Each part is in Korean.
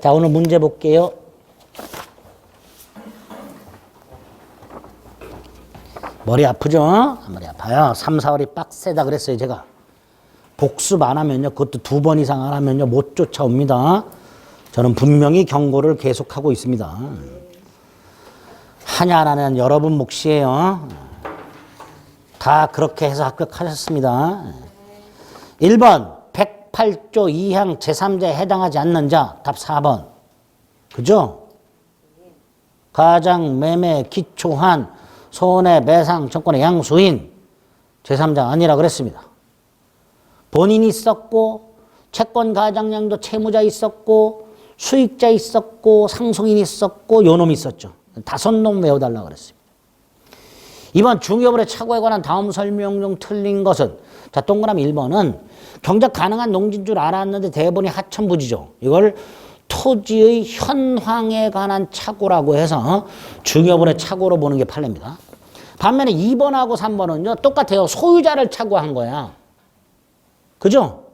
자, 오늘 문제 볼게요. 머리 아프죠? 머리 아파요. 3, 4월이 빡세다 그랬어요, 제가. 복습 안 하면요, 그것도 두 번 이상 안 하면요, 못 쫓아옵니다. 저는 분명히 경고를 계속하고 있습니다. 하냐 안 하냐는 여러분 몫이에요. 다 그렇게 해서 합격하셨습니다. 1번 108조 2항 제3자에 해당하지 않는 자 답 4번 그죠? 가장 매매 기초한 손해 매상 정권의 양수인 제3자 아니라 그랬습니다. 본인이 있었고 채권 가장량도 채무자 있었고 수익자 있었고 상속인 있었고 요놈 있었죠. 다섯 놈 외워달라 그랬습니다. 이번 중요물의 착오에 관한 다음 설명 중 틀린 것은 자 동그라미 1번은 경작 가능한 농지인 줄 알았는데 대본이 하천 부지죠. 이걸 토지의 현황에 관한 착오라고 해서 중요분의 착오로 보는 게 판례입니다. 반면에 2번하고 3번은요 똑같아요. 소유자를 착오한 거야. 그죠?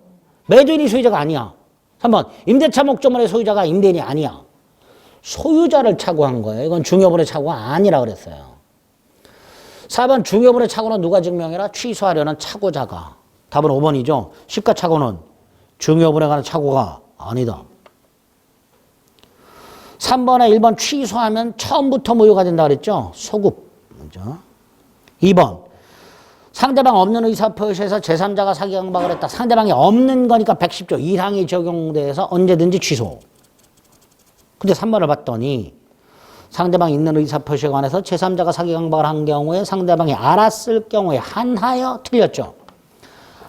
매도인이 소유자가 아니야. 3번 임대차 목적물의 소유자가 임대인이 아니야. 소유자를 착오한 거예요. 이건 중요분의 착오가 아니라 그랬어요. 4번 중요분의 착오는 누가 증명해라? 취소하려는 착오자가. 답은 5번이죠. 시가착오는 중요분에 관한 착오가 아니다. 3번에 1번 취소하면 처음부터 무효가 된다 그랬죠? 소급. 먼저. 2번 상대방 없는 의사표시에서 제3자가 사기 강박을 했다. 상대방이 없는 거니까 110조 1항이 적용돼서 언제든지 취소. 근데 3번을 봤더니 상대방 있는 의사표시에 관해서 제3자가 사기 강박을 한 경우에 상대방이 알았을 경우에 한하여 틀렸죠.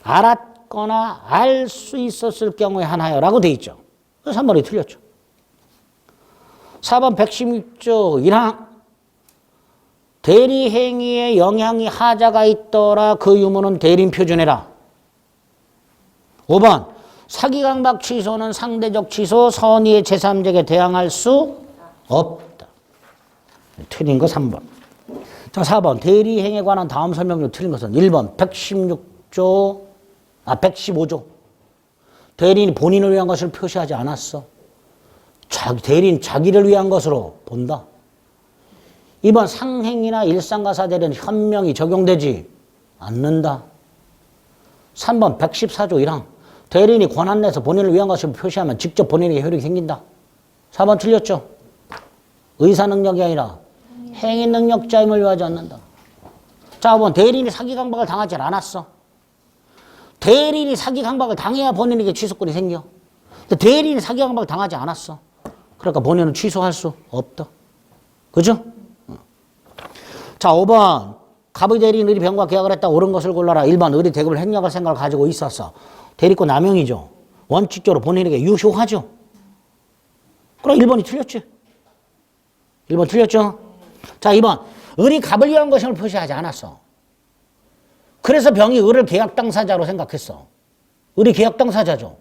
알았거나 알 수 있었을 경우에 한하여라고 돼 있죠. 그래서 3번이 틀렸죠. 4번 116조 1항 대리 행위에 영향이 하자가 있더라 그 유무는 대리인 표준해라. 5번 사기 강박 취소는 상대적 취소 선의의 제3자에게 대항할 수 없다. 틀린 거 3번. 자 4번 대리행에 관한 다음 설명 중 틀린 것은 1번 116조 아 115조 대리인이 본인을 위한 것을 표시하지 않았어. 자기, 대리인 자기를 위한 것으로 본다. 이번 상행이나 일상가사 대리는 현명이 적용되지 않는다. 3번 114조 1항 대리인이 권한 내서 본인을 위한 것을 표시하면 직접 본인에게 효력이 생긴다. 4번 틀렸죠? 의사 능력이 아니라 행위 능력자임을 않는다. 자, 5번 대리인이 사기 강박을 당하지 않았어. 대리인이 사기 강박을 당해야 본인에게 취소권이 생겨. 근데 대리인이 사기 강박을 당하지 않았어. 그러니까 본인은 취소할 수 없다. 그죠? 자, 5번. 갑의 대리인 의리 병과 계약을 했다. 옳은 것을 골라라. 1번. 의리 대급을 횡령할 생각을 가지고 있었어. 대리권 남용이죠. 원칙적으로 본인에게 유효하죠. 그럼 1번이 틀렸지. 1번 틀렸죠? 자, 2번. 의리 갑을 위한 것임을 표시하지 않았어. 그래서 병이 의를 계약 당사자로 생각했어. 의리 계약 당사자죠.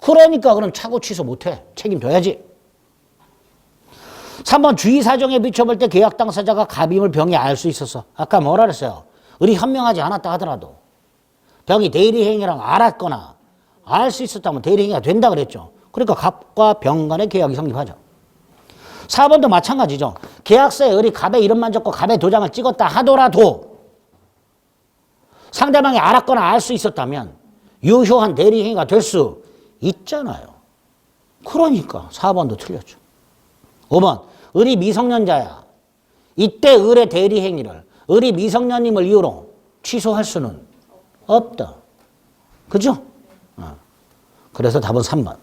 그러니까 그럼 차고 취소 못해. 책임져야지. 3번 주의 사정에 비춰볼 때 계약 당사자가 갑임을 병이 알 수 있었어. 아까 뭐라 그랬어요? 의리 현명하지 않았다 하더라도 병이 대리 행위랑 알았거나 알 수 있었다면 대리 행위가 된다 그랬죠. 그러니까 갑과 병 간의 계약이 성립하죠. 4번도 마찬가지죠. 계약서에 의리 갑의 이름만 적고 갑의 도장을 찍었다 하더라도 상대방이 알았거나 알 수 있었다면 유효한 대리행위가 될 수 있잖아요. 그러니까 4번도 틀렸죠. 5번 의리 미성년자야. 이때 의뢰 대리행위를 의리 미성년임을 이유로 취소할 수는 없다. 그죠? 어. 그래서 답은 3번.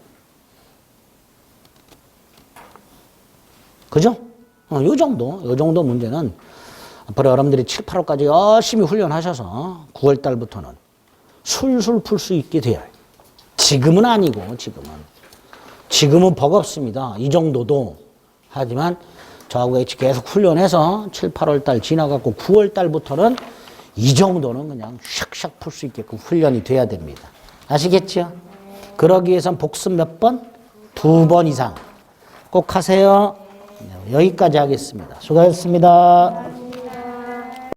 그죠? 어, 요 정도, 요 정도 문제는 앞으로 여러분들이 7, 8월까지 열심히 훈련하셔서 9월 달부터는 술술 풀 수 있게 돼요. 지금은 아니고, 지금은. 지금은 버겁습니다. 이 정도도. 하지만 저하고 같이 계속 훈련해서 7, 8월 달 지나갔고 9월 달부터는 이 정도는 그냥 샥샥 풀 수 있게끔 훈련이 돼야 됩니다. 아시겠죠? 그러기 위해선 복습 몇 번? 두 번 이상. 꼭 하세요. 네, 여기까지 하겠습니다. 수고하셨습니다.